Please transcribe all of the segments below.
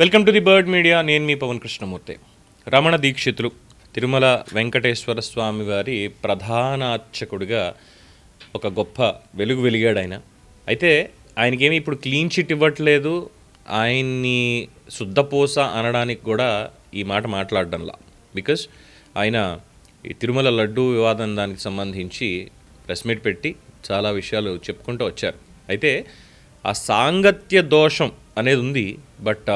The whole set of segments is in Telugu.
Welcome to the Bird Media. నేను మీ పవన్ కృష్ణమూర్తి. రమణ దీక్షితులు తిరుమల వెంకటేశ్వర స్వామి వారి ప్రధానార్చకుడిగా ఒక గొప్ప వెలుగు వెలిగాడు ఆయన. అయితే ఆయనకేమి ఇప్పుడు క్లీన్ చిట్ ఇవ్వట్లేదు. ఆయన్ని శుద్ధపూస అనడానికి కూడా ఈ మాట మాట్లాడడంలా. బికాస్ ఆయన ఈ తిరుమల లడ్డు వివాదం దానికి సంబంధించి ప్రెస్ మీట్ పెట్టి చాలా విషయాలు చెప్పుకుంటూ వచ్చారు. అయితే ఆ సాంగత్య దోషం అనేది ఉంది బట్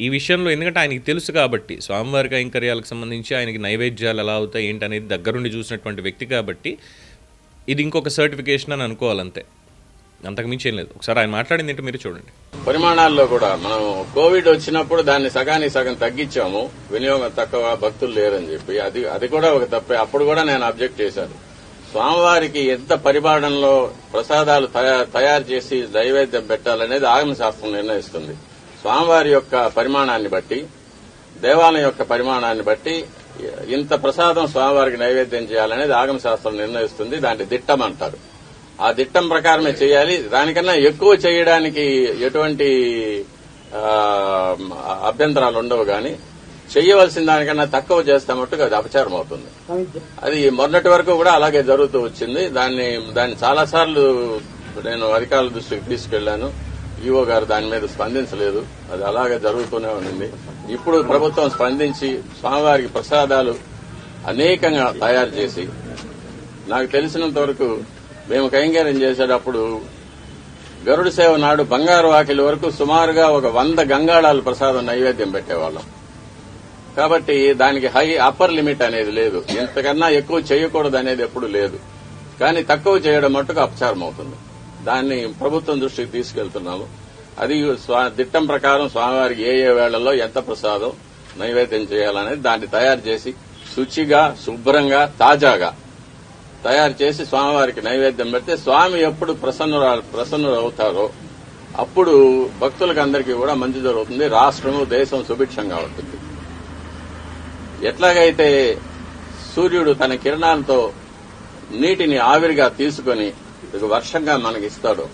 ఈ విషయంలో ఎందుకంటే ఆయనకి తెలుసు కాబట్టి స్వామివారి కైంకర్యాలకు సంబంధించి ఆయనకి నైవేద్యాలు ఎలా అవుతాయి ఏంటి అనేది దగ్గరుండి చూసినటువంటి వ్యక్తి కాబట్టి ఇది ఇంకొక సర్టిఫికేషన్ అని అనుకోవాలంతే. అంతకుమించి ఏం లేదు. ఒకసారి ఆయన మాట్లాడింది ఏంటో మీరు చూడండి. పరిమాణాల్లో కూడా మనం కోవిడ్ వచ్చినప్పుడు దాన్ని సగానికి సగం తగ్గించాము వినియోగం తక్కువ భక్తులు లేరని చెప్పి అది అది కూడా ఒక తప్పే. అప్పుడు కూడా నేను అబ్జెక్ట్ చేశాను. స్వామివారికి ఎంత పరిమాణంలో ప్రసాదాలు తయారు చేసి నైవేద్యం పెట్టాలనేది ఆగమ శాస్త్రం నిర్ణయిస్తుంది. స్వామివారి యొక్క పరిమాణాన్ని బట్టి దేవాలయం యొక్క పరిమాణాన్ని బట్టి ఇంత ప్రసాదం స్వామివారికి నైవేద్యం చేయాలనేది ఆగమ శాస్త్రం నిర్ణయిస్తుంది దాన్ని దిట్టం అంటారు. ఆ దిట్టం ప్రకారమే చేయాలి. దానికన్నా ఎక్కువ చేయడానికి ఎటువంటి అభ్యంతరాలు ఉండవు గాని చేయవలసిన దానికన్నా తక్కువ చేస్తే అది అపచారం అవుతుంది. అది మొన్నటి వరకు కూడా అలాగే జరుగుతూ వచ్చింది. దాన్ని దాన్ని చాలాసార్లు నేను అధికారుల దృష్టికి తీసుకెళ్ళాను ఈఓ గారు దాని మీద స్పందించలేదు. అది అలాగే జరుగుతూనే ఉంది ఇప్పుడు ప్రభుత్వం స్పందించి స్వామివారికి ప్రసాదాలు అనేకంగా తయారు చేసి నాకు తెలిసినంత వరకు మేము కైంకర్యం చేసేటప్పుడు గరుడు సేవ నాడు బంగారు వాకిలి వరకు సుమారుగా ఒక వంద గంగాళాలు ప్రసాదం నైవేద్యం పెట్టేవాళ్ళం. కాబట్టి దానికి హై అప్పర్ లిమిట్ అనేది లేదు. ఇంతకన్నా ఎక్కువ చేయకూడదు అనేది ఎప్పుడు లేదు. కానీ తక్కువ చేయడం మట్టుకు అపచారం అవుతుంది. దాన్ని ప్రభుత్వం దృష్టికి తీసుకెళ్తున్నాము. అది స్వా- దిట్టం ప్రకారం స్వామివారికి ఏ ఏ వేళల్లో ఎంత ప్రసాదం నైవేద్యం చేయాలనేది దాన్ని తయారు చేసి శుచిగా శుభ్రంగా తాజాగా తయారు చేసి స్వామివారికి నైవేద్యం పెడితే స్వామి ఎప్పుడు ప్రసన్నురా ప్రసన్నుడు అవుతారో అప్పుడు భక్తులకు అందరికీ కూడా మంచి జరుగుతుంది. రాష్ట్రము దేశం సుభిక్షంగా ఉంటుంది. ఎట్లాగైతే సూర్యుడు తన కిరణాలతో నీటిని ఆవిరిగా తీసుకొని ఇది వర్షంగా మనకి ఇస్తాడు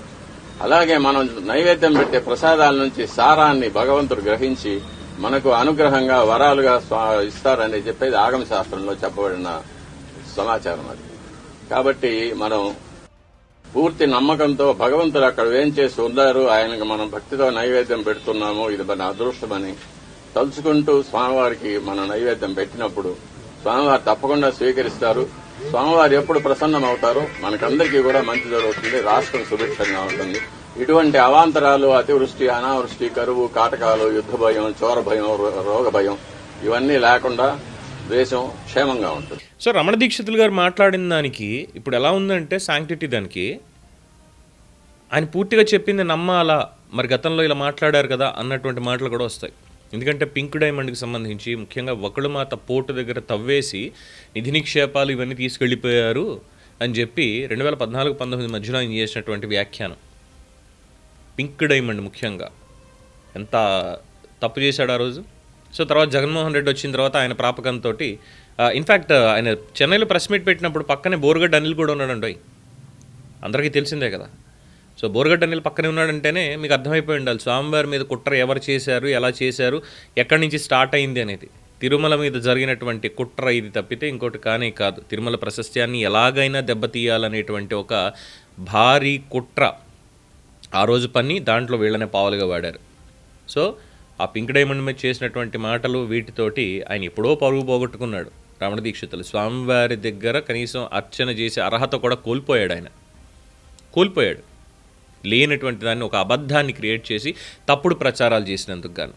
అలాగే మనం నైవేద్యం పెట్టే ప్రసాదాల నుంచి సారాన్ని భగవంతుడు గ్రహించి మనకు అనుగ్రహంగా వరాలుగా స్వా- ఇస్తారని చెప్పేది ఆగమ శాస్త్రంలో చెప్పబడిన సమాచారం అది. కాబట్టి మనం పూర్తి నమ్మకంతో భగవంతుడు అక్కడ ఏం చేసి ఉన్నారు ఆయనకు మనం భక్తితో నైవేద్యం పెడుతున్నాము ఇది మన అదృష్టమని తలుచుకుంటూ స్వామివారికి మనం నైవేద్యం పెట్టినప్పుడు స్వామివారు తప్పకుండా స్వీకరిస్తారు. స్వామివారు ఎప్పుడు ప్రసన్నమవుతారో మనకందరికీ కూడా మంచి జరుగుతుంది. రాష్ట్రం సుభిక్షంగా ఉంటుంది. ఇటువంటి అవాంతరాలు అతివృష్టి అనావృష్టి కరువు కాటకాలు యుద్ధ భయం చోర భయం రో- రోగ భయం ఇవన్నీ లేకుండా దేశం క్షేమంగా ఉంటుంది. సో రమణ దీక్షితులు గారు మాట్లాడిన దానికి ఇప్పుడు ఎలా ఉందంటే శాంక్టిటీ దానికి. ఆయన పూర్తిగా చెప్పింది నమ్మాలా. మరి గతంలో ఇలా మాట్లాడారు కదా అన్నటువంటి మాటలు కూడా వస్తాయి. ఎందుకంటే పింక్ డైమండ్కి సంబంధించి ముఖ్యంగా ఒకళ్ళమాత పోర్టు దగ్గర తవ్వేసి నిధి నిక్షేపాలు ఇవన్నీ తీసుకెళ్ళిపోయారు అని చెప్పి రెండు వేల పద్నాలుగు పంతొమ్మిది మధ్యలో ఆయన చేసినటువంటి వ్యాఖ్యానం. పింక్ డైమండ్ ముఖ్యంగా. ఎంత తప్పు చేశాడు ఆ రోజు? సో తర్వాత జగన్మోహన్ రెడ్డి వచ్చిన తర్వాత ఆయన ప్రాపకంతో ఇన్ఫ్యాక్ట్ ఆయన చెన్నైలో ప్రెస్ మీట్ పెట్టినప్పుడు పక్కనే బోరుగడ్డ అనిల్ కూడా ఉన్నాడండి. అందరికీ తెలిసిందే కదా. సో బోరగడ్డ అనిల్ పక్కనే ఉన్నాడంటేనే మీకు అర్థమైపోయి ఉండాలి. స్వామివారి మీద కుట్ర ఎవరు చేశారు ఎలా చేశారు ఎక్కడి నుంచి స్టార్ట్ అయింది అనేది. తిరుమల మీద జరిగినటువంటి కుట్ర ఇది తప్పితే ఇంకోటి కానే కాదు. తిరుమల ప్రశస్త్యాన్ని ఎలాగైనా దెబ్బతీయాలనేటువంటి ఒక భారీ కుట్ర ఆ రోజు పని దాంట్లో వీళ్ళనే పావులుగా వాడారు. సో ఆ పింక్ డైమండ్ మీద చేసినటువంటి మాటలు వీటితోటి ఆయన ఎప్పుడో పరుగు పోగొట్టుకున్నాడు రమణ దీక్షితులు. స్వామివారి దగ్గర కనీసం అర్చన చేసే అర్హత కూడా కోల్పోయాడు ఆయన. కోల్పోయాడు. లేనటువంటి దాన్ని ఒక అబద్ధాన్ని క్రియేట్ చేసి తప్పుడు ప్రచారాలు చేసినందుకు గాను.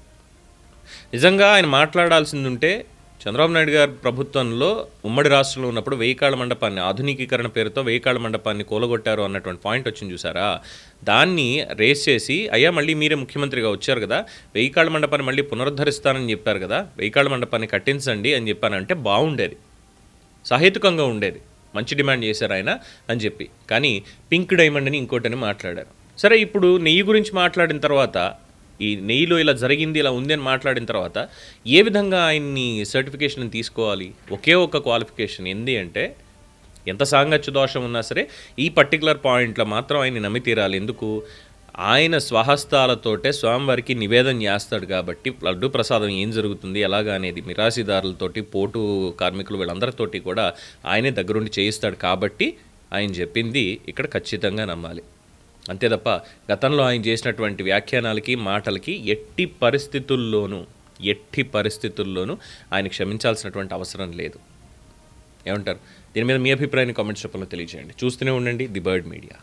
నిజంగా ఆయన మాట్లాడాల్సింది ఉంటే చంద్రబాబు నాయుడు గారి ప్రభుత్వంలో ఉమ్మడి రాష్ట్రంలో ఉన్నప్పుడు వెయ్యికాళ్ళ మండపాన్ని ఆధునికీకరణ పేరుతో వెయ్యికాళ్ళ మండపాన్ని కూలగొట్టారు అన్నటువంటి పాయింట్ వచ్చింది చూసారా? దాన్ని రేస్ చేసి అయ్యా మళ్ళీ మీరే ముఖ్యమంత్రిగా వచ్చారు కదా వెయ్యికాళ్ళ మండపాన్ని మళ్ళీ పునరుద్ధరిస్తానని చెప్పారు కదా వెయ్యికాళ్ళ మండపాన్ని కట్టించండి అని చెప్పానంటే బాగుండేది సహేతుకంగా ఉండేది. మంచి డిమాండ్ చేశారు ఆయన అని చెప్పి. కానీ పింక్ డైమండ్ అని ఇంకోటని మాట్లాడారు. సరే ఇప్పుడు నెయ్యి గురించి మాట్లాడిన తర్వాత ఈ నెయ్యిలో ఇలా జరిగింది ఇలా ఉంది అని మాట్లాడిన తర్వాత ఏ విధంగా ఆయన్ని సర్టిఫికేషన్ తీసుకోవాలి? ఒకే ఒక క్వాలిఫికేషన్ ఏంది అంటే ఎంత సాంగత్య దోషం ఉన్నా సరే ఈ పర్టికులర్ పాయింట్లో మాత్రం ఆయన్ని నమ్మి తీరాలి. ఎందుకు? ఆయన స్వహస్తాలతోటే స్వామివారికి నివేదన చేస్తాడు కాబట్టి లడ్డు ప్రసాదం ఏం జరుగుతుంది ఎలాగా అనేది మిరాశిదారులతోటి పోటు కార్మికులు వీళ్ళందరితోటి కూడా ఆయనే దగ్గరుండి చేయిస్తాడు కాబట్టి ఆయన చెప్పింది ఇక్కడ ఖచ్చితంగా నమ్మాలి. అంతే తప్ప గతంలో ఆయన చేసినటువంటి వ్యాఖ్యానాలకి మాటలకి ఎట్టి పరిస్థితుల్లోనూ ఎట్టి పరిస్థితుల్లోనూ ఆయన క్షమించాల్సినటువంటి అవసరం లేదు. ఏమంటారు? దీని మీద మీ అభిప్రాయాన్ని కామెంట్స్ రూపంలో తెలియజేయండి. చూస్తూనే ఉండండి ది బర్డ్ మీడియా.